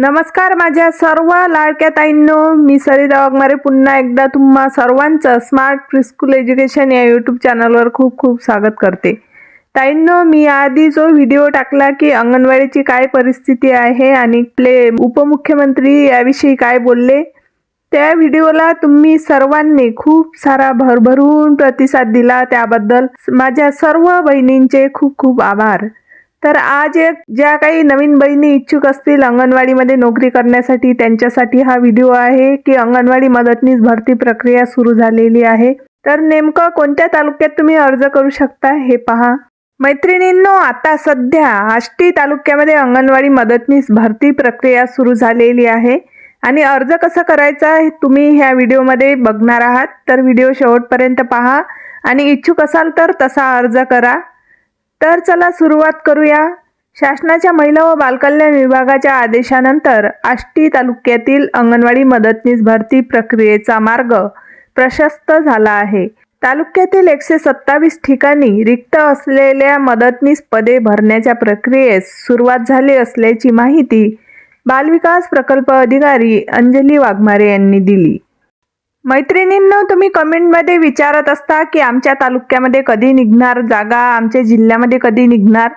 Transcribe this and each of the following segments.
नमस्कार माझ्या सर्व लाडक्या ताईंनो. मी सरिता वाघमारे. पुन्हा एकदा तुम्हा सर्वांचं स्मार्ट प्रिस्कूल एज्युकेशन या यूट्यूब चॅनलवर खूप खूप स्वागत करते. ताईंनो मी आधी जो व्हिडिओ टाकला की अंगणवाडीची काय परिस्थिती आहे आणि प्ले उपमुख्यमंत्री याविषयी काय बोलले त्या व्हिडिओला तुम्ही सर्वांनी खूप सारा भरभरून प्रतिसाद दिला त्याबद्दल. माझ्या सर्व बहिणींचे खूप खूप आभार. तर आज एक ज्या काही नवीन बहिणी इच्छुक असतील अंगणवाडीमध्ये नोकरी करण्यासाठी त्यांच्यासाठी हा व्हिडिओ आहे की अंगणवाडी मदतनीस भरती प्रक्रिया सुरू झालेली आहे. तर नेमकं कोणत्या तालुक्यात तुम्ही अर्ज करू शकता हे पहा. मैत्रिणींनो आता सध्या आष्टी तालुक्यामध्ये अंगणवाडी मदतनीस भरती प्रक्रिया सुरू झालेली आहे. आणि अर्ज कसा करायचा तुम्ही ह्या व्हिडिओमध्ये बघणार आहात. तर व्हिडिओ शेवटपर्यंत पहा. आणि इच्छुक असाल तर तसा अर्ज करा. तर चला सुरुवात करूया. शासनाच्या महिला व बालकल्याण विभागाच्या आदेशानंतर आष्टी तालुक्यातील अंगणवाडी मदतनीस भरती प्रक्रियेचा मार्ग प्रशस्त झाला आहे. तालुक्यातील एकशे सत्तावीस ठिकाणी रिक्त असलेल्या मदतनीस पदे भरण्याच्या प्रक्रियेस सुरुवात झाली असल्याची माहिती बालविकास प्रकल्प अधिकारी अंजली वाघमारे यांनी दिली. मैत्रिणींनो तुम्ही कमेंटमध्ये विचारत असता की आमच्या तालुक्यामध्ये कधी निघणार जागा आमच्या जिल्ह्यामध्ये कधी निघणार.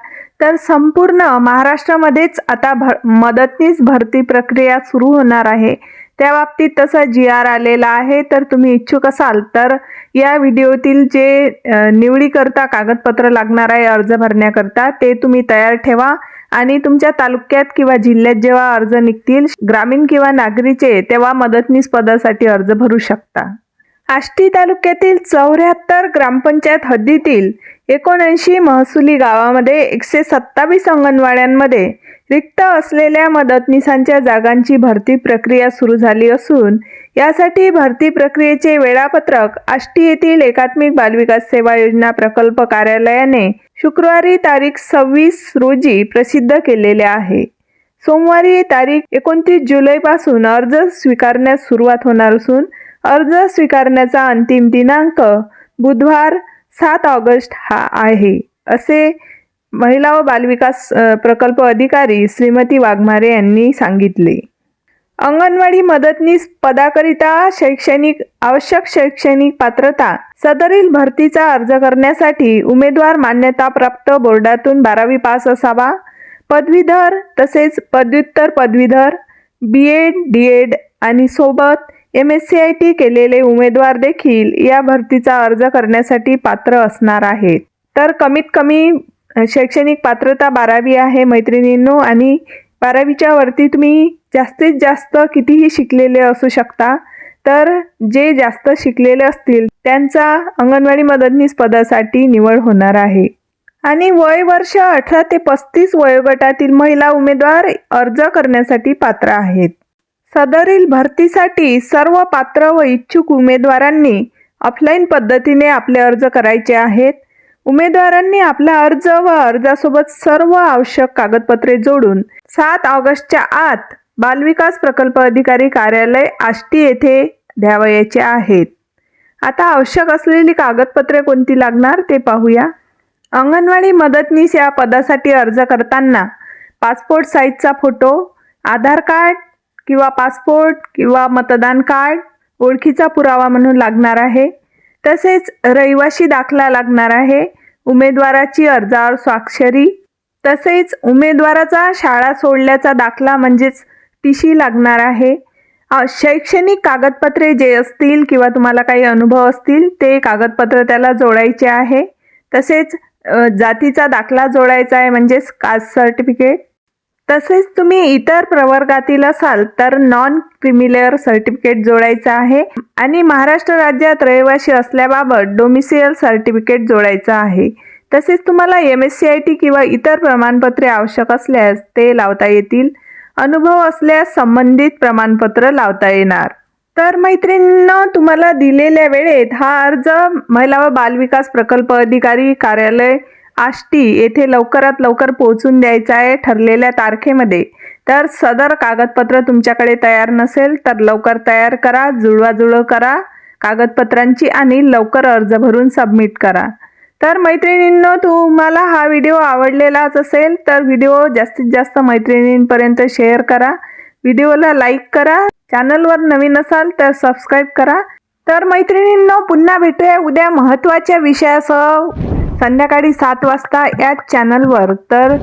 तर संपूर्ण महाराष्ट्रामध्येच आता भर मदतनीस भरती प्रक्रिया सुरू होणार आहे. त्या बाबतीत तसा जी आर आलेला आहे तर तुम्ही इच्छुक असाल तर या व्हिडिओतील जे निवडीकरता कागदपत्र लागणार आहे अर्ज भरण्याकरता ते तुम्ही तयार ठेवा. आणि तुमच्या तालुक्यात किंवा जिल्ह्यात जेव्हा अर्ज निघतील ग्रामीण किंवा नागरीचे तेव्हा मदतनीस पदासाठी अर्ज भरू शकता. आष्टी तालुक्यातील चौऱ्याहत्तर ग्रामपंचायत हद्दीतील एकोणऐंशी महसुली गावामध्ये एकशे सत्तावीस अंगणवाड्यांमध्ये रिक्त असलेल्या मदतनीसांच्या जागांची भरती प्रक्रिया सुरू झाली असून यासाठी भरती प्रक्रियेचे वेळापत्रक आष्टी येथील एकात्मिक बालविकास सेवा योजना प्रकल्प कार्यालयाने शुक्रवारी तारीख सव्वीस रोजी प्रसिद्ध केलेले आहे. सोमवारी तारीख एकोणतीस जुलैपासून अर्ज स्वीकारण्यास सुरुवात होणार असून अर्ज स्वीकारण्याचा अंतिम दिनांक बुधवार सात ऑगस्ट हा आहे. असे महिला व बालविकास प्रकल्प अधिकारी श्रीमती वाघमारे यांनी सांगितले. अंगणवाडी मदतनीस पदाकरिता शैक्षणिक आवश्यक शैक्षणिक पात्रता सदरील भरतीचा अर्ज करण्यासाठी उमेदवार मान्यताप्राप्त बोर्डातून बारावी पास असावा. पदवीधर तसेच पदव्युत्तर पदवीधर बी एड डी एड आणि सोबत M S C I T केलेले उमेदवार देखील या भरतीचा अर्ज करण्यासाठी पात्र असणार आहेत. तर कमीत कमी शैक्षणिक पात्रता बारावी आहे मैत्रिणींनो आणि बारावीच्या वरती तुम्ही जास्तीत जास्त कितीही शिकलेले असू शकता तर जे जास्त शिकलेले असतील त्यांचा अंगणवाडी मदतनीस पदासाठी निवड होणार आहे. आणि वय वर्ष अठरा ते पस्तीस वयोगटातील महिला उमेदवार अर्ज करण्यासाठी पात्र आहेत. सदरील भरतीसाठी सर्व पात्र व इच्छुक उमेदवारांनी ऑफलाईन पद्धतीने आपले अर्ज करायचे आहेत. उमेदवारांनी आपला अर्ज व अर्जासोबत सर्व आवश्यक कागदपत्रे जोडून सात ऑगस्टच्या आत बालविकास प्रकल्प अधिकारी कार्यालय आष्टी येथे द्यावयाचे आहेत. आता आवश्यक असलेली कागदपत्रे कोणती लागणार ते पाहूया. अंगणवाडी मदतनीस या पदासाठी अर्ज करताना पासपोर्ट साईजचा फोटो आधार कार्ड किंवा पासपोर्ट किंवा मतदान कार्ड ओळखीचा पुरावा म्हणून लागणार आहे. तसेच रहिवाशी दाखला लागणार आहे. उमेदवाराची अर्जावर स्वाक्षरी. तसेच उमेदवाराचा शाळा सोडल्याचा दाखला म्हणजेच टी लागणार आहे. शैक्षणिक कागदपत्रे जे असतील किंवा तुम्हाला काही अनुभव असतील ते कागदपत्र त्याला जोडायचे आहे. तसेच जातीचा दाखला जोडायचा आहे म्हणजेच कास्ट सर्टिफिकेट. तसेच तुम्ही इतर प्रवर्गातील असाल तर नॉन क्रिमिलेअर सर्टिफिकेट जोडायचं आहे. आणि महाराष्ट्र राज्यात रहिवासी असल्याबाबत डोमिसियल सर्टिफिकेट जोडायचं आहे. तसेच तुम्हाला M S C I T किंवा इतर प्रमाणपत्रे आवश्यक असल्यास ते लावता येतील. अनुभव असल्यास संबंधित प्रमाणपत्र लावता येणार. तर मैत्रिणींनो तुम्हाला दिलेल्या वेळेत हा अर्ज महिला व बालविकास प्रकल्प अधिकारी कार्यालय आष्टी येथे लवकरात लवकर पोहोचून द्यायचा आहे ठरलेल्या तारखेमध्ये. तर सदर कागदपत्र तुमच्याकडे तयार नसेल तर लवकर तयार करा जुळवाजुळव करा. कागदपत्रांची आणि लवकर अर्ज भरून सबमिट करा. तर मैत्रिणींनो तुम्हाला हा व्हिडिओ आवडलेलाच असेल तर व्हिडिओ जास्तीत जास्त मैत्रिणींपर्यंत शेअर करा. व्हिडिओला लाईक करा. चॅनलवर नवीन असाल तर सबस्क्राईब करा. तर मैत्रिणींनो पुन्हा भेटूया उद्या महत्त्वाच्या विषयासह. संध्याकाळी सात वाजता याच चॅनलवर तर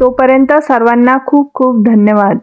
तोपर्यंत सर्वांना खूप खूप धन्यवाद.